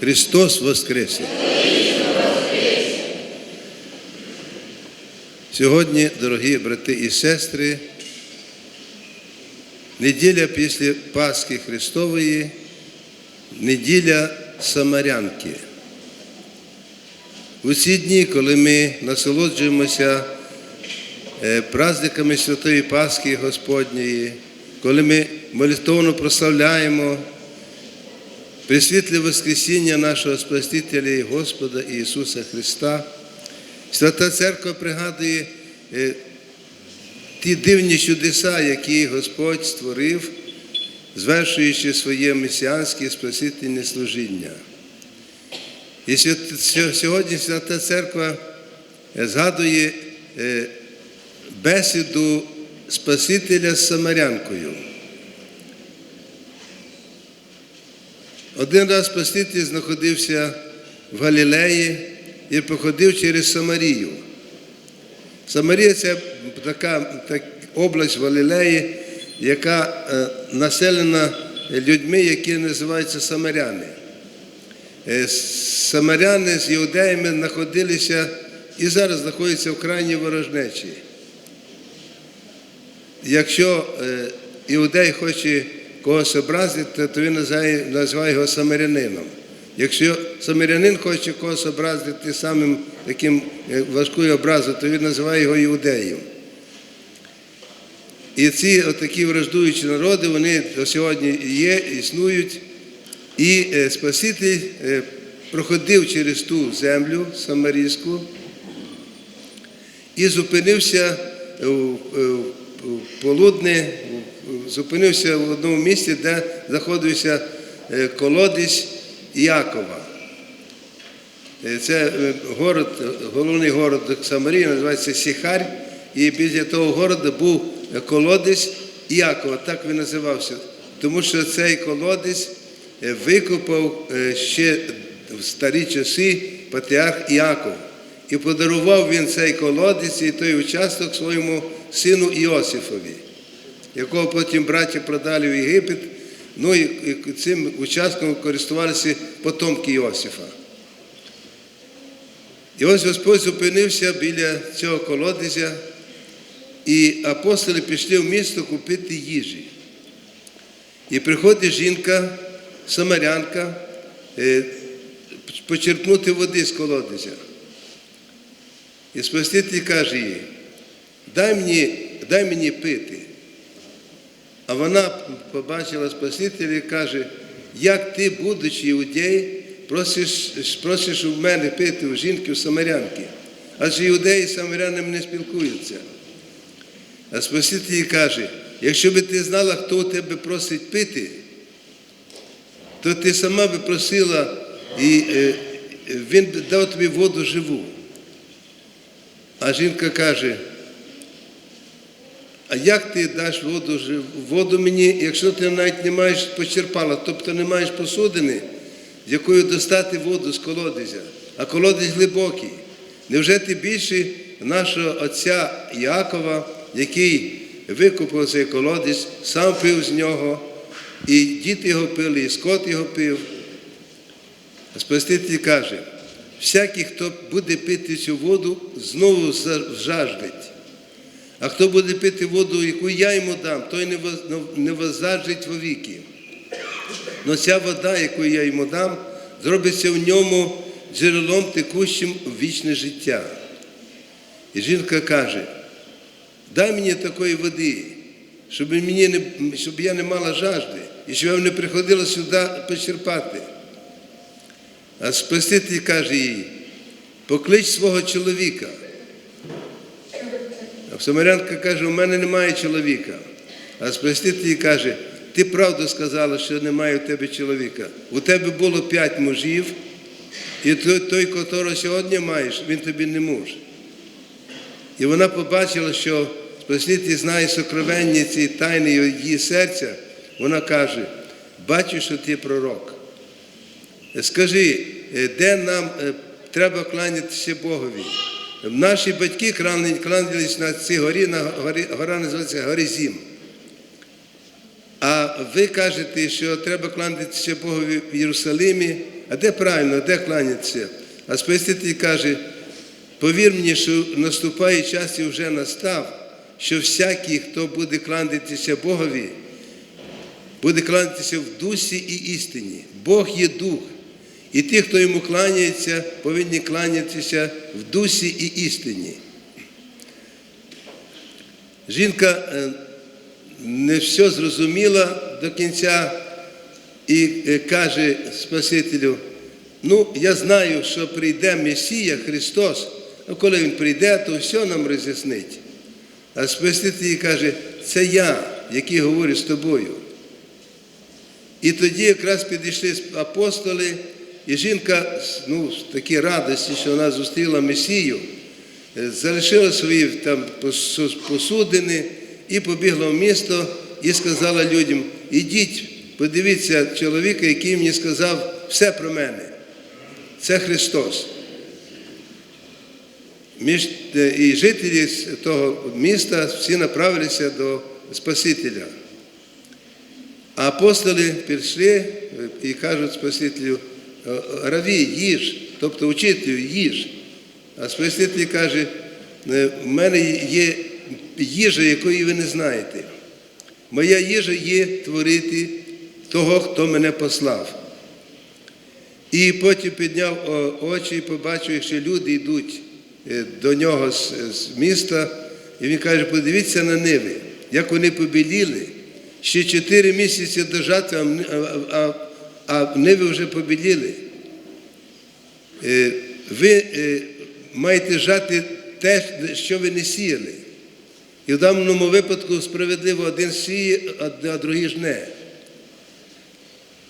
Христос Воскресе! Сьогодні, дорогі брати і сестри, неділя після Пасхи Христової, неділя Самарянки. У ці дні, коли ми насолоджуємося е, праздниками Святої Пасхи Господньої, коли ми молитовно прославляємо Пресвітле Воскресіння нашого Спасителя і Господа Ісуса Христа, Свята Церква пригадує е, ті дивні чудеса, які Господь створив, звершуючи своє месіанське спасительне служіння. І сьогодні Свята Церква е, згадує е, бесіду Спасителя з Самарянкою. Один раз Спаситель знаходився в Галілеї і походив через Самарію. Самарія це така, так, область в Галілеї, яка е, населена людьми, які називаються самаряни. Е, Самаряни з іудеями знаходилися і зараз знаходяться в крайній ворожнечі. Якщо е, іудей хоче когось образити, то він називає, називає його самарянином. Якщо самарянин хоче когось образити самим таким е, важкою образою, то він називає його іудеєм. І ці отакі враждуючі народи, вони до сьогодні є, існують. І е, Спаситель е, проходив через ту землю самарійську і зупинився у полудне, зупинився в одному місці, де знаходився е, колодязь Іакова. Е, Це е, город, головний город Самарії, називається Сіхарь, і біля того города був колодязь Іакова, так він називався. Тому що цей колодязь е, викопав ще в старі часи патріарх Іаков. І подарував він цей колодязь і той участок своєму сину Іосифові, якого потім браття продали в Єгипет. Ну і цим участком користувалися потомки Іосифа. І ось Господь зупинився біля цього колодязя, і апостоли пішли в місто купити їжі. І приходить жінка, самарянка, е, почерпнути води з колодязя. І Спаситель каже їй, дай мені, дай мені пити. А вона побачила Спасителя і каже, як ти, будучи іудей, просиш, просиш у мене пити у жінки, у самарянки. Адже іудеї з самарянами не спілкуються. А Спаситель їй каже, якщо би ти знала, хто у тебе просить пити, то ти сама би просила, і е, він дав тобі воду живу. А жінка каже, а як ти даш воду, воду мені, якщо ти навіть не маєш почерпала, тобто не маєш посудини, з якою достати воду з колодязя, а колодязь глибокий. Невже ти більше нашого отця Якова, який викупив цей колодязь, сам пив з нього, і діти його пили, і скот його пив? А Спаситель каже, всякий, хто буде пити цю воду, знову за- жаждить. А хто буде пити воду, яку я йому дам, той не воз- не воззажить вовіки. Но ця вода, яку я йому дам, зробиться в ньому джерелом текущим в вічне життя. І жінка каже, дай мені такої води, щоб, мені не, щоб я не мала жажди, і щоб я не приходила сюди почерпати. А Спаситель каже їй, поклич свого чоловіка. А Самарянка каже, у мене немає чоловіка. А Спаситель їй каже, ти правду сказала, що немає у тебе чоловіка. У тебе було п'ять мужів, і той, котрого сьогодні маєш, він тобі не муж. І вона побачила, що Спаситель знає сокровенні ці тайни її серця. Вона каже, бачу, що ти пророк. Скажи, е, де нам е, треба кланятися Богові? Наші батьки кланя- кланялись на цій горі, на горі, гора називається Горизім. А ви кажете, що треба кланятися Богові в Єрусалимі, а де правильно, де кланятися? А Спаситель каже, повір мені, що наступає час і вже настав, що всякий, хто буде кланятися Богові, буде кланятися в дусі і істині. Бог є дух. І ті, хто йому кланяється, повинні кланятися в дусі і істині. Жінка е, не все зрозуміла до кінця і е, каже Спасителю, ну, я знаю, що прийде Месія Христос, а коли Він прийде, то все нам роз'яснить. А Спаситель їй каже, це я, який говорю з тобою. І тоді якраз підійшли апостоли, і жінка ну, в такій радості, що вона зустріла Месію, е, залишила свої там посудини і побігла в місто і сказала людям: ідіть, подивіться чоловіка, який мені сказав все про мене. Це Христос. Між, е, і жителі того міста всі направилися до Спасителя. А апостоли прийшли е, і кажуть Спасителю, «Е, раві, їж, тобто учителю, їж. А Спаситель каже, «Е, в мене є їжа, якої ви не знаєте. Моя їжа є творити того, хто мене послав. І потім підняв очі і побачив, що люди йдуть е, до нього з, міста, і він каже, подивіться на ниви, як вони побіліли. Ще чотири місяці до жатви, а, а, ниви вже побіліли. Е, Ви е, маєте жати те, що ви не сіяли. І в даному випадку справедливо один сіє, а другий жне.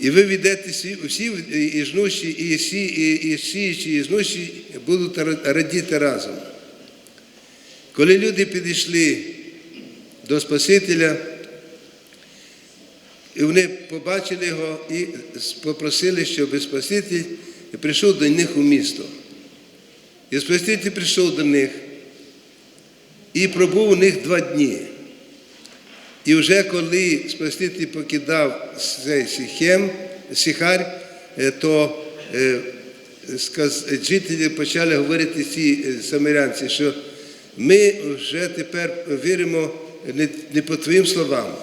І ви віддете всі, і жнущі, і сі, і, і сіючі, і жнущі будуть радіти разом. Коли люди підійшли до Спасителя, і вони побачили його і попросили, щоб Спаситель прийшов до них у місто. І Спаситель прийшов до них і пробув у них два дні. І вже коли Спаситель покидав цей Сіхем, Сіхар, е, то е, жителі почали говорити ці е, самарянці, що ми вже тепер віримо не по твоїм словам.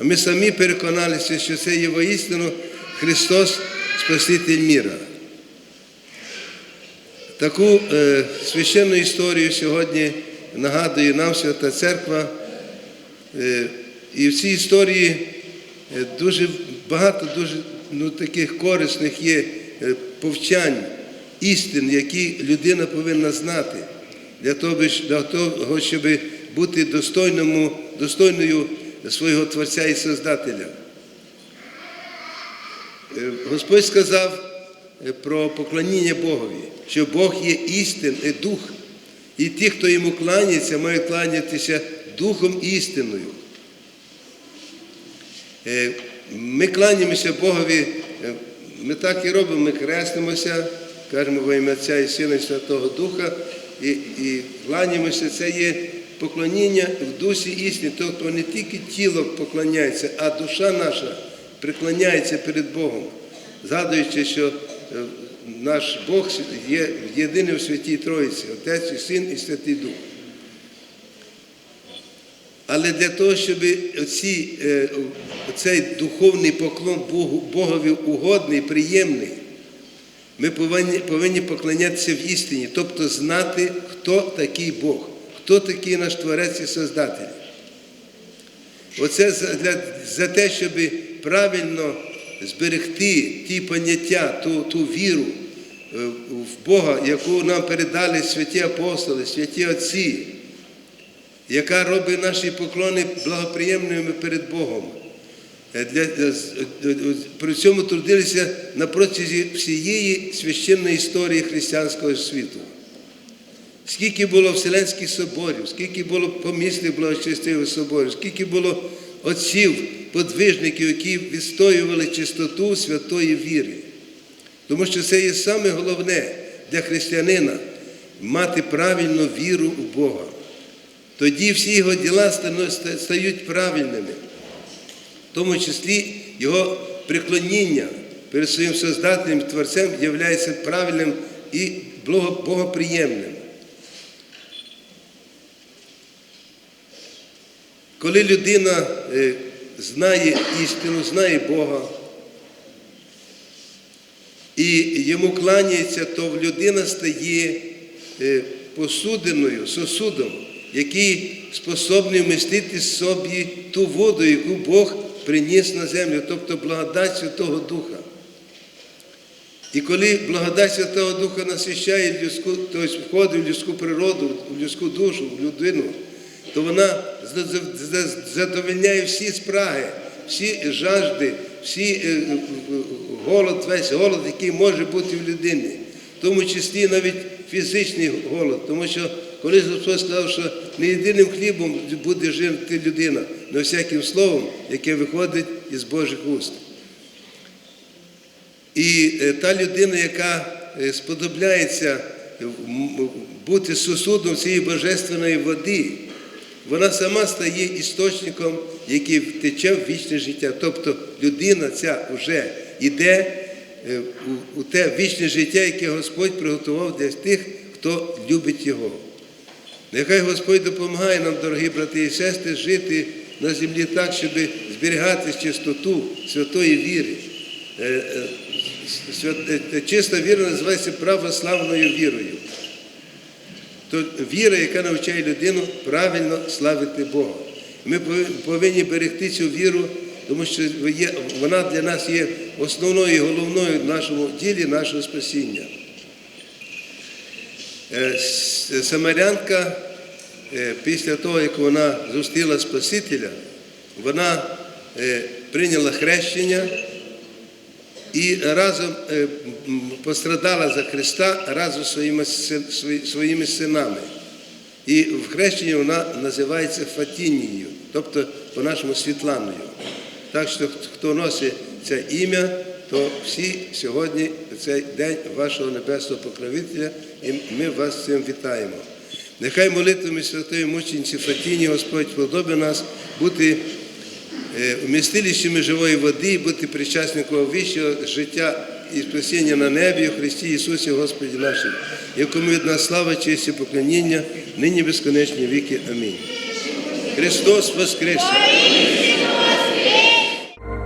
Ми самі переконалися, що це є воістину Христос, Спаситель міра. Таку е, священну історію сьогодні нагадує нам Свята Церква. Е, і в цій історії е, дуже багато дуже ну, таких корисних є е, повчань, істин, які людина повинна знати для того щоб бути достойному, достойною свого Творця і Создателя. Е, Господь сказав е, про поклоніння Богові, що Бог є істин і дух. І ті, хто йому кланяється, мають кланятися духом істиною. Е, Ми кланяємося Богові, ми так і робимо, ми крестимося, кажемо во ім'я Отця і Сина і Святого Духа, і, і кланяємося, це є поклоніння в дусі істини. Тобто не тільки тіло поклоняється, а душа наша приклоняється перед Богом, згадуючи, що е, наш Бог є єдиний в Святій Троїці, Отець і Син і Святий Дух. Але для того, щоб оці, е, цей духовний поклон Богові угодний, приємний, ми повинні, повинні поклонятися в істині, тобто знати, хто такий Бог, хто такий наш Творець і Создатель. Оце за, для, за те, щоб правильно зберегти ті поняття, ту, ту віру е, в Бога, яку нам передали святі апостоли, святі Отці яка робить наші поклони благоприємними перед Богом. Е, Для, е, при цьому трудилися на протязі всієї священної історії християнського світу. Скільки було Вселенських соборів, скільки було помісних благочестивих соборів, скільки було отців, подвижників, які відстоювали чистоту святої віри. Тому що це є саме головне для християнина мати правильну віру в Бога. Тоді всі його діла стають правильними, в тому числі його приклоніння перед своїм Создателем, Творцем є правильним і богоприємним. Коли людина е, знає істину, знає Бога і йому кланяється, то людина стає е, посудиною, сосудом, який способний вмістити собі ту воду, яку Бог приніс на землю, тобто благодать Святого Духа. І коли благодать Святого Духа насищає людську, тобто входить в людську природу, в людську душу, в людину, то вона задовольняє всі спраги, всі жажди, всі е, е, голод, весь голод, який може бути в людині, в тому числі навіть фізичний голод, тому що колись Господь сказав, що не єдиним хлібом буде жити людина, але всяким словом, яке виходить із Божих уст. І е, та людина, яка е, сподобляється бути сусудом цієї божественної води, вона сама стає істочником, який втече в вічне життя. Тобто людина ця вже йде е, у- те вічне життя, яке Господь приготував для тих, хто любить Його. Нехай Господь допомагає нам, дорогі брати і сестри, жити на землі так, щоб зберігати чистоту святої віри. Е, е, Чиста віра називається православною вірою. То віра, яка навчає людину правильно славити Бога. Ми повинні- берегти цю віру, тому що вона для нас є основною і головною в нашому ділі нашого спасіння. Е, Самарянка е, після того, як вона зустріла Спасителя, вона е, прийняла хрещення і разом е, пострадала за Христа разом зі своїми, своїми синами. І в хрещенні вона називається Фатінією, тобто по-нашому Світланою. Так що хто носить це ім'я, то всі сьогодні цей день вашого небесного покровителя, і ми вас цим вітаємо. Нехай молитвами святої мучениці Фатіні Господь подобає нас бути вмістилищами живої води, бути причасником вищого життя і спасіння на небі у Христі Ісусі Господі нашому, якому від нас слава, честь і поклоніння, нині безконечні віки. Амінь. Христос Воскресе!